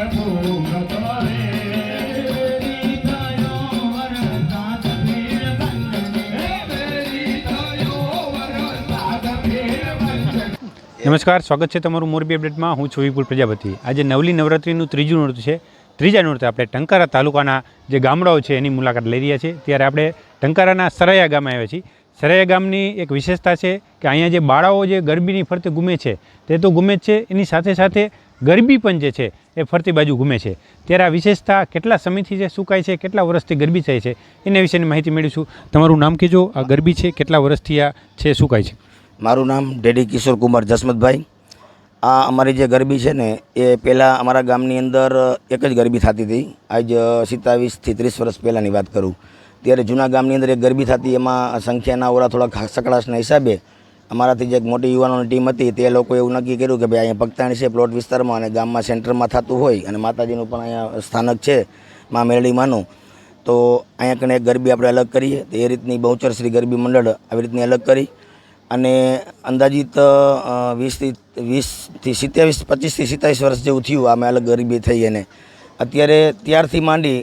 નમસ્કાર, સ્વાગત છે તમારું મોરબી અપડેટમાં. હું છું વિપુલ પ્રજાપતિ. આજે નવલી નવરાત્રિનું ત્રીજું નૃત્ય છે. ત્રીજા નૃત્ય આપણે ટંકારા તાલુકાના જે ગામડાઓ છે એની મુલાકાત લઈ રહ્યા છીએ. ત્યારે આપણે ટંકારાના સરાયા ગામે આવ્યા છીએ. સરાયા ગામની એક વિશેષતા છે કે અહીંયા જે બાળાઓ જે ગરબીની ફરતે ગુમે છે, તે તો ગુમે છે. એની સાથે સાથે ગરબી પણ જે છે એ ફરતી બાજુ ઘૂમે છે. ત્યારે આ વિશેષતા કેટલા સમયથી છે સુકાય છે, કેટલા વર્ષથી ગરબી થાય છે, એના વિશેની માહિતી મેળવીશું. તમારું નામ કહેજો, આ ગરબી છે, કેટલા વર્ષથી આ છે કાંઈ છે? મારું નામ ડેડી કિશોર કુમાર જસમતભાઈ. આ અમારી જે ગરબી છે ને, એ પહેલાં અમારા ગામની અંદર એક જ ગરબી થતી હતી. આજ સિત્તાવીસથી ત્રીસ વર્ષ પહેલાંની વાત કરું. ત્યારે જૂના ગામની અંદર એક ગરબી થતી, એમાં સંખ્યાના ઓરા થોડા સકળાશના હિસાબે અમારાથી જે એક મોટી યુવાનોની ટીમ હતી, તે લોકોએ એવું નક્કી કર્યું કે ભાઈ, અહીંયા ભક્તાણી છે પ્લોટ વિસ્તારમાં અને ગામમાં સેન્ટરમાં થતું હોય અને માતાજીનું પણ અહીંયા સ્થાનક છે, મા મેરડીમાંનું તો અહીંયા કને ગરબી આપણે અલગ કરીએ, તો એ રીતની બહુચર શ્રી ગરબી મંડળ આવી રીતની અલગ કરી અને અંદાજિત વીસથી વીસથી સિત્યાવીસ પચીસથી સિત્તાવીસ વર્ષ જેવું થયું અમે અલગ ગરબી થઈ એને અત્યારે ત્યારથી માંડી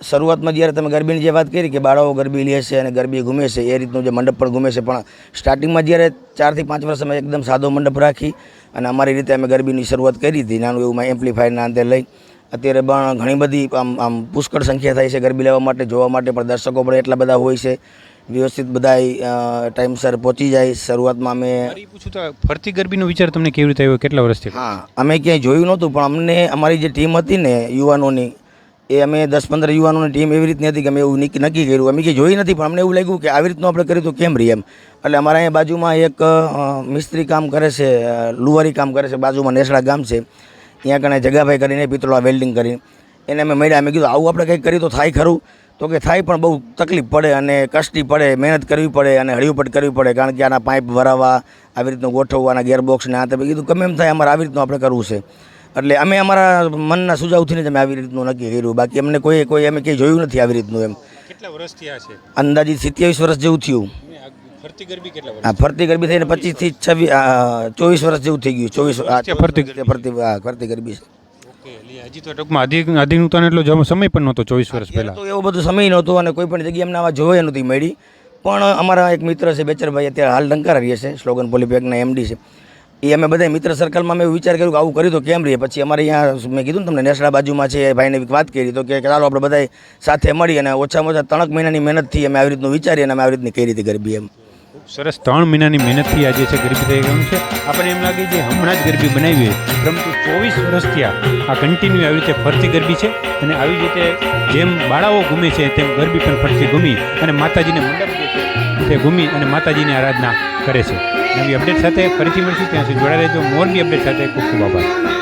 શરૂઆતમાં જ્યારે તમે ગરબીની જે વાત કરી કે બાળાઓ ગરબી લે છે અને ગરબી ઘૂમે છે એ રીતનું જે મંડપ પણ ઘૂમે છે પણ સ્ટાર્ટિંગમાં જ્યારે ચારથી પાંચ વર્ષ અમે એકદમ સાદો મંડપ રાખી અને અમારી રીતે અમે ગરબીની શરૂઆત કરી હતી નાનું એવું એમ્પ્લીફાયરના અંતે લઈ. અત્યારે પણ ઘણી બધી આમ આમ પુષ્કળ સંખ્યા થાય છે ગરબી લેવા માટે જોવા માટે પણ દર્શકો પણ એટલા બધા હોય છે. વ્યવસ્થિત બધા ટાઈમસર પહોંચી જાય. શરૂઆતમાં અમે પૂછું તો ફરતી ગરબીનો વિચાર તમને કેવી રીતે આવ્યો? કેટલા વર્ષથી? હા અમે ક્યાંય જોયું નહોતું પણ અમને અમારી જે ટીમ હતી ને યુવાનોની એ અમે દસ પંદર યુવાનોની ટીમ એવી રીતની હતી કે અમે એવું નક્કી કર્યું. અમે ક્યાંય જોઈ નથી, પણ અમને એવું લાગ્યું કે આવી રીતનું આપણે કર્યું તો કેમ રહી એમ. એટલે અમારા અહીંયા બાજુમાં એક મિસ્ત્રી કામ કરે છે લુવારી કામ કરે છે, બાજુમાં નેસડા ગામ છે. ત્યાં કણે જગાભાઈ કરીને પિત્તળા વેલ્ડિંગ કરીને એને અમે મળ્યા, અમે કીધું, આવું આપણે કંઈક કર્યું તો થાય ખરું. તો કે થાય પણ બહુ તકલીફ પડે અને કષ્ટી પડે, મહેનત કરવી પડે અને હળીપટ કરવી પડે, કારણ કે આના પાઇપ ભરાવવા આવી રીતનું ગોઠવવાના ગેરબોક્સ ને આ તે કીધું, ગમે એમ થાય અમારે આવી રીતનું આપણે કરવું છે. એટલે અમે અમારા મનના સુઝાવથી જ અમે આવી રીતનું નક્કી કર્યું. બાકી અમને કોઈ કોઈ અમે કંઈ જોયું નથી આવી રીતનું એમ. કેટલા વર્ષ થયા છે? અંદાજિત સિત્યાવીસ વર્ષ જેવું થયું. ફરતી ગરબી કેટલા આ ફરતી ગરબી થઈને પચીસથી છવ્વીસ ચોવીસ વર્ષ જેવું થઈ ગયું. ચોવીસ ફરતી ફરતી ફરતી ગરબી છે. ઓકે હજી તો ટૂંકમાં એટલો સમય પણ નહોતો ચોવીસ વર્ષ પહેલાં પહેલા. તો એવો બધો સમય નહોતો અને કોઈ પણ જગ્યાએ અમને આવા જોવા નહોતી મળી. પણ અમારા એક મિત્ર છે બેચરભાઈ અત્યારે હાલ ડંકાર રહીએ છે સ્લોગન પોલીપેકના એમડી છે. એ અમે બધા મિત્ર સર્કલમાં મેં વિચાર કર્યો કે આવું કર્યું તો કેમ રહીએ? પછી અમારે અહીંયા મેં કીધું ને તમને નેસડા બાજુમાં છે ભાઈને વાત કરી તો કે ચાલો આપણે બધા સાથે મળી અને ઓછામાં ઓછા ત્રણક મહિનાની મહેનતથી અમે આવી રીતનું વિચારીએ અને અમે આવી રીતની કરી હતી ગરબી એમ. સરસ ત્રણ મહિનાની મહેનતથી આજે છે ગરબી થઈ ગયું છે. આપણને એમ લાગે છે હમણાં જ ગરબી બનાવી હોય, પરંતુ ચોવીસ વર્ષથી આ કન્ટિન્યુ આવી રીતે ફરતી ગરબી છે. અને આવી રીતે જેમ બાળાઓ ઘૂમે છે, તેમ ગરબી પણ ફરતી ઘૂમી અને માતાજીને મંડપ જે તે ઘૂમી અને માતાજીની આરાધના કરે છે. નવી અપડેટ સાથે ફરીથી મળશું. ત્યાં સુધી જોડાઈ રહેજો. મોરબી અપડેટ સાથે ખૂબ ખૂબ આભાર.